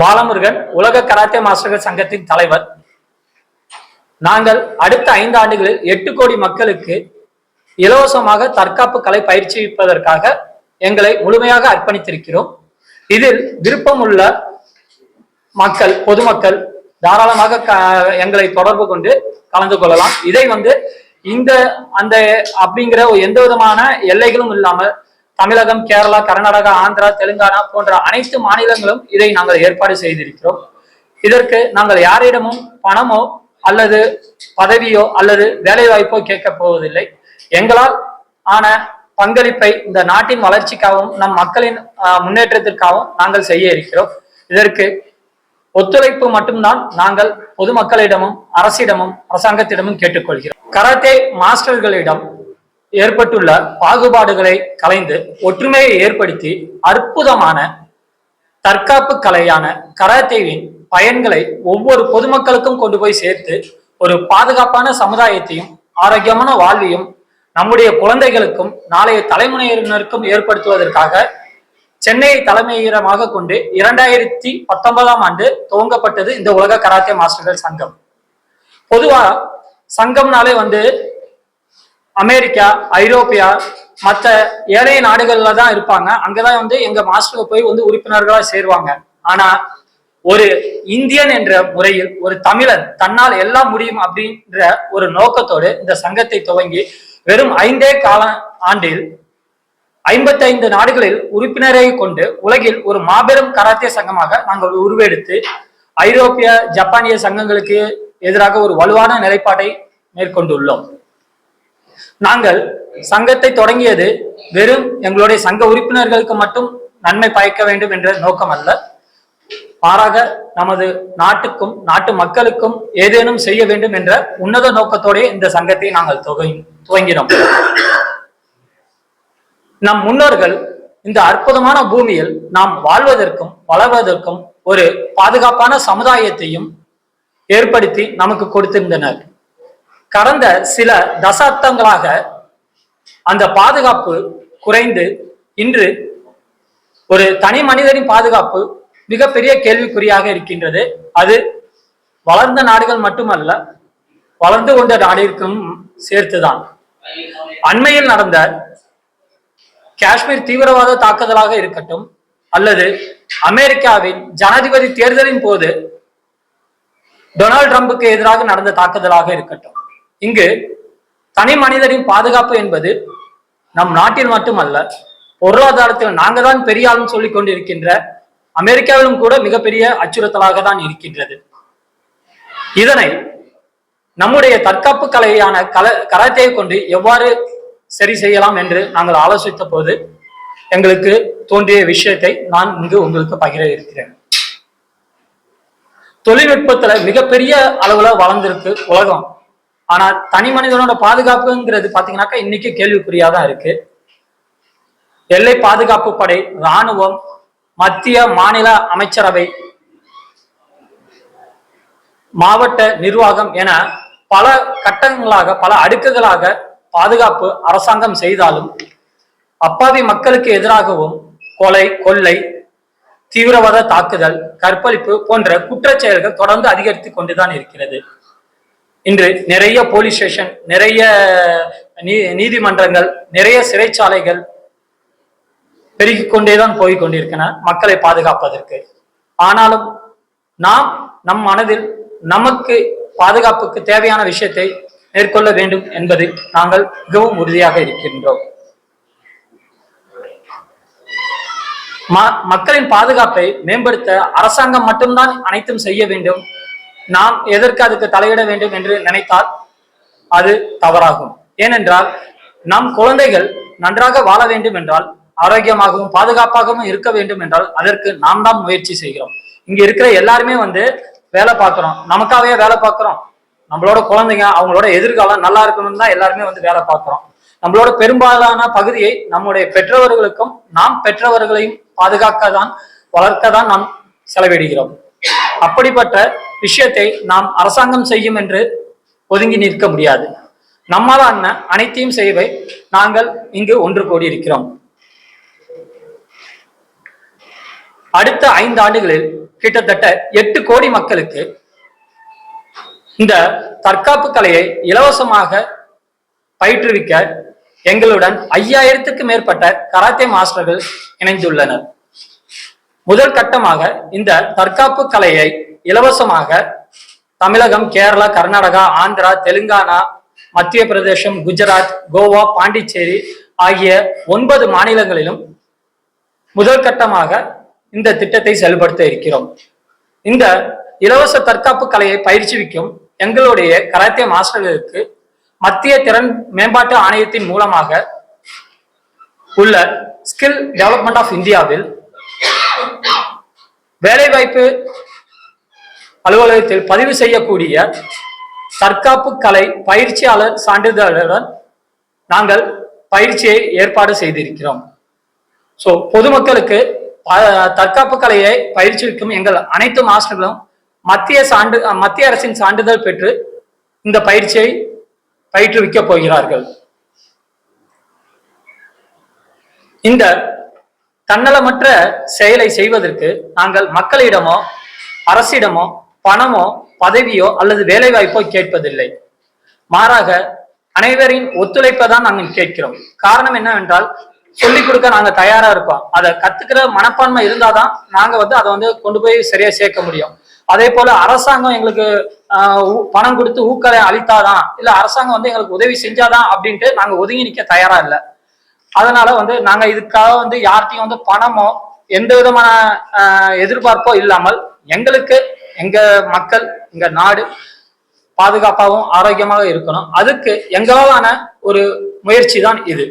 பாலமுருகன் உலக கராத்தே மாஸ்டர்கள் சங்கத்தின் தலைவர். நாங்கள் அடுத்த ஐந்து ஆண்டுகளில் எட்டு கோடி மக்களுக்கு இலவசமாக தற்காப்பு கலை பயிற்சிப்பதற்காக எங்களை முழுமையாக அர்ப்பணித்திருக்கிறோம். இதில் விருப்பமுள்ள மக்கள் பொதுமக்கள் தாராளமாக எங்களை தொடர்பு கொண்டு கலந்து கொள்ளலாம். இதை வந்து இந்த அந்த அப்படிங்கிற எந்த விதமான எல்லைகளும் இல்லாமல் தமிழகம் கேரளா கர்நாடகா ஆந்திரா தெலுங்கானா போன்ற அனைத்து மாநிலங்களும் இதை நாங்கள் ஏற்பாடு செய்திருக்கிறோம். இதற்கு நாங்கள் யாரிடமும் பணமோ அல்லது பதவியோ அல்லது வேலைவாய்ப்போ கேட்கப் போவதில்லை. எங்களால் ஆன பங்களிப்பை இந்த நாட்டின் வளர்ச்சிக்காகவும் நம் மக்களின் ஆஹ், முன்னேற்றத்திற்காகவும் நாங்கள் செய்ய இருக்கிறோம். இதற்கு ஒத்துழைப்பு மட்டும்தான் நாங்கள் பொதுமக்களிடமும் அரசிடமும் அரசாங்கத்திடமும் கேட்டுக்கொள்கிறோம். கராத்தே மாஸ்டர்களிடம் ஏற்பட்டுள்ள பாகுபாடுகளை கலைந்து ஒற்றுமையை ஏற்படுத்தி அற்புதமான தற்காப்பு கலையான கராத்தேவின் பயன்களை ஒவ்வொரு பொதுமக்களுக்கும் கொண்டு போய் சேர்த்து ஒரு பாதுகாப்பான சமுதாயத்தையும் ஆரோக்கியமான வாழ்வையும் நம்முடைய குழந்தைகளுக்கும் நாளைய தலைமுறையினருக்கும் ஏற்படுத்துவதற்காக சென்னையை தலைமையிடமாக கொண்டு இரண்டாயிரத்தி பத்தொன்பதாம் ஆண்டு துவங்கப்பட்டது இந்த உலக கராத்தே மாஸ்டர்கள் சங்கம். பொதுவா சங்கம்னாலே வந்து அமெரிக்கா ஐரோப்பியா மற்ற ஏழைய நாடுகள்ல தான் இருப்பாங்க. அங்கதான் வந்து எங்க மாஸ்டர் போய் வந்து உறுப்பினர்களா சேருவாங்க. ஆனா ஒரு இந்தியன் என்ற முறையில் ஒரு தமிழன் தன்னால் எல்லாம் முடியும் அப்படின்ற ஒரு நோக்கத்தோடு இந்த சங்கத்தை துவங்கி வெறும் ஐந்தே கால ஆண்டில் ஐம்பத்தைந்து நாடுகளில் உறுப்பினரை கொண்டு உலகில் ஒரு மாபெரும் கராத்தே சங்கமாக நாங்கள் உருவெடுத்து ஐரோப்பிய ஜப்பானிய சங்கங்களுக்கு எதிராக ஒரு வலுவான நிலைப்பாட்டை மேற்கொண்டுள்ளோம். நாங்கள் சங்கத்தை தொடங்கியது வெறும் எங்களுடைய சங்க உறுப்பினர்களுக்கு மட்டும் நன்மை பயக்க வேண்டும் என்ற நோக்கம் அல்ல. மாறாக நமது நாட்டுக்கும் நாட்டு மக்களுக்கும் ஏதேனும் செய்ய வேண்டும் என்ற உன்னத நோக்கத்தோടെ இந்த சங்கத்தை நாங்கள் துவங்கினோம். நம் முன்னோர்கள் இந்த அற்புதமான பூமியில் நாம் வாழ்வதற்கும் வளர்வதற்கும் ஒரு பாதுகாப்பான சமுதாயத்தையும் ஏற்படுத்தி நமக்கு கொடுத்திருந்தனர். கடந்த சில தசாப்தங்களாக அந்த பாதுகாப்பு குறைந்து இன்று ஒரு தனி மனிதனின் பாதுகாப்பு மிகப்பெரிய கேள்விக்குறியாக இருக்கின்றது. அது வளர்ந்த நாடுகள் மட்டுமல்ல வளர்ந்து கொண்ட நாடிற்கும் சேர்த்துதான். அண்மையில் நடந்த காஷ்மீர் தீவிரவாத தாக்குதலாக இருக்கட்டும் அல்லது அமெரிக்காவின் ஜனாதிபதி தேர்தலின் போது டொனால்ட் ட்ரம்புக்கு எதிராக நடந்த தாக்குதலாக இருக்கட்டும். இங்கு தனி மனிதரின் பாதுகாப்பு என்பது நம் நாட்டில் மட்டுமல்ல பொருளாதாரத்தில் நாங்கள் தான் பெரிய ஆளும் சொல்லிக் கொண்டிருக்கின்ற அமெரிக்காவிலும் கூட மிகப்பெரிய அச்சுறுத்தலாக தான் இருக்கின்றது. இதனை நம்முடைய தற்காப்பு கலையான கல கராத்தையை கொண்டு எவ்வாறு சரி செய்யலாம் என்று நாங்கள் ஆலோசித்த போது எங்களுக்கு தோன்றிய விஷயத்தை நான் இங்கு உங்களுக்கு பகிர இருக்கிறேன். தொழில்நுட்பத்துல மிகப்பெரிய அளவுல வளர்ந்திருக்கு உலகம். ஆனா தனி மனிதனோட பாதுகாப்புங்கிறது பாத்தீங்கன்னாக்கா இன்னைக்கு கேள்விக்குறியாதான் இருக்கு. எல்லை பாதுகாப்பு படை ராணுவம் மத்திய மாநில அமைச்சரவை மாவட்ட நிர்வாகம் என பல கட்டங்களாக பல அடுக்குகளாக பாதுகாப்பு அரசாங்கம் செய்தாலும் அப்பாவி மக்களுக்கு எதிராகவும் கொலை கொள்ளை தீவிரவாத தாக்குதல் கற்பழிப்பு போன்ற குற்றச் செயல்கள் தொடர்ந்து அதிகரித்துக் கொண்டுதான் இருக்கிறது. இன்று நிறைய போலீஸ் ஸ்டேஷன் நிறைய நீ- நீதிமன்றங்கள் நிறைய சிறைச்சாலைகள் பெருகிக் கொண்டேதான் போய் கொண்டிருக்கின்றன மக்களை பாதுகாப்பதற்கு. ஆனாலும் நாம் நம் மனதில் நமக்கு பாதுகாப்புக்கு தேவையான விஷயத்தை மேற்கொள்ள வேண்டும் என்பதில் நாங்கள் மிகவும் உறுதியாக இருக்கின்றோம். ம- மக்களின் பாதுகாப்பை மேம்படுத்த அரசாங்கம் மட்டும்தான் அனைத்தும் செய்ய வேண்டும். நாம் எதற்கு அதுக்கு தலையிட வேண்டும் என்று நினைத்தால் அது தவறாகும். ஏனென்றால் நம் குழந்தைகள் நன்றாக வாழ வேண்டும் என்றால் ஆரோக்கியமாகவும் பாதுகாப்பாகவும் இருக்க வேண்டும் என்றால் அதற்கு நாம் தான் முயற்சி செய்கிறோம். இங்க இருக்கிற எல்லாருமே வந்து வேலை பார்க்கிறோம். நமக்காகவே வேலை பார்க்கிறோம். நம்மளோட குழந்தைங்க அவங்களோட எதிர்காலம் நல்லா இருக்கணும்னு தான் எல்லாருமே வந்து வேலை பார்க்கிறோம். நம்மளோட பெரும்பாலான பகுதியை நம்முடைய பெற்றவர்களுக்கும் நாம் பெற்றவர்களையும் பாதுகாக்க தான் வளர்க்க தான் நாம் செலவிடுகிறோம். அப்படிப்பட்ட விஷயத்தை நாம் அரசாங்கம் செய்யும் என்று ஒதுங்கி நிற்க முடியாது. நம்மாலான அனைத்தையும் செய்வை நாங்கள் இங்கு ஒன்று கோடி இருக்கிறோம் அடுத்த ஐந்து ஆண்டுகளில் கிட்டத்தட்ட எட்டு கோடி மக்களுக்கு இந்த தற்காப்பு கலையை இலவசமாக பயிற்றுவிக்க எங்களுடன் ஐயாயிரத்துக்கு மேற்பட்ட கராத்தே மாஸ்டர்கள் இணைந்துள்ளனர். முதல் கட்டமாக இந்த தற்காப்பு கலையை இலவசமாக தமிழகம் கேரளா கர்நாடகா ஆந்திரா தெலுங்கானா மத்திய பிரதேசம் குஜராத் கோவா பாண்டிச்சேரி ஆகிய ஒன்பது மாநிலங்களிலும் முதல் கட்டமாக இந்த திட்டத்தை செயல்படுத்த இருக்கிறோம். இந்த இலவச தற்காப்பு கலையை பயிற்சிவிக்கும் எங்களுடைய கராத்தே மாஸ்டர்களுக்கு மத்திய திறன் மேம்பாட்டு ஆணையத்தின் மூலமாக உள்ள ஸ்கில் டெவலப்மெண்ட் ஆஃப் இந்தியாவில் வேலைவாய்ப்பு அலுவலகத்தில் பதிவு செய்யக்கூடிய தற்காப்பு கலை பயிற்சியாளர் சான்றிதழுடன் நாங்கள் பயிற்சியை ஏற்பாடு செய்திருக்கிறோம். ஸோ பொதுமக்களுக்கு தற்காப்பு கலையை பயிற்சிக்கும் எங்கள் அனைத்து மாஸ்டர்களும் மத்திய சான்று மத்திய அரசின் சான்றிதழ் பெற்று இந்த பயிற்சியை பயிற்றுவிக்கப் போகிறார்கள். இந்த தன்னலமற்ற செயலை செய்வதற்கு நாங்கள் மக்களிடமோ அரசிடமோ பணமோ பதவியோ அல்லது வேலைவாய்ப்போ கேட்பதில்லை. மாறாக அனைவரின் ஒத்துழைப்பை தான் நாங்கள் கேட்கிறோம். காரணம் என்னவென்றால் சொல்லிக் கொடுக்க நாங்க தயாரா இருக்கோம். அதை கத்துக்கிற மனப்பான்மை இருந்தாதான் நாங்க வந்து அதை வந்து கொண்டு போய் சரியா சேர்க்க முடியும். அதே போல அரசாங்கம் எங்களுக்கு ஊ- பணம் கொடுத்து ஊக்கலை அளித்தாதான் இல்ல அரசாங்கம் வந்து எங்களுக்கு உதவி செஞ்சாதான் அப்படின்ட்டு நாங்க ஒதுங்கி நிக்க தயாரா இல்லை. அதனால வந்து நாங்க இதுக்காக வந்து யார்ட்டையும் வந்து பணமோ எந்த விதமான எதிர்பார்ப்போ இல்லாமல் எங்களுக்கு எங்க மக்கள் எங்க நாடு பாதுகாப்பாகவும் ஆரோக்கியமாக இருக்கணும். அதுக்கு எங்களாலான ஒரு முயற்சி தான் இது.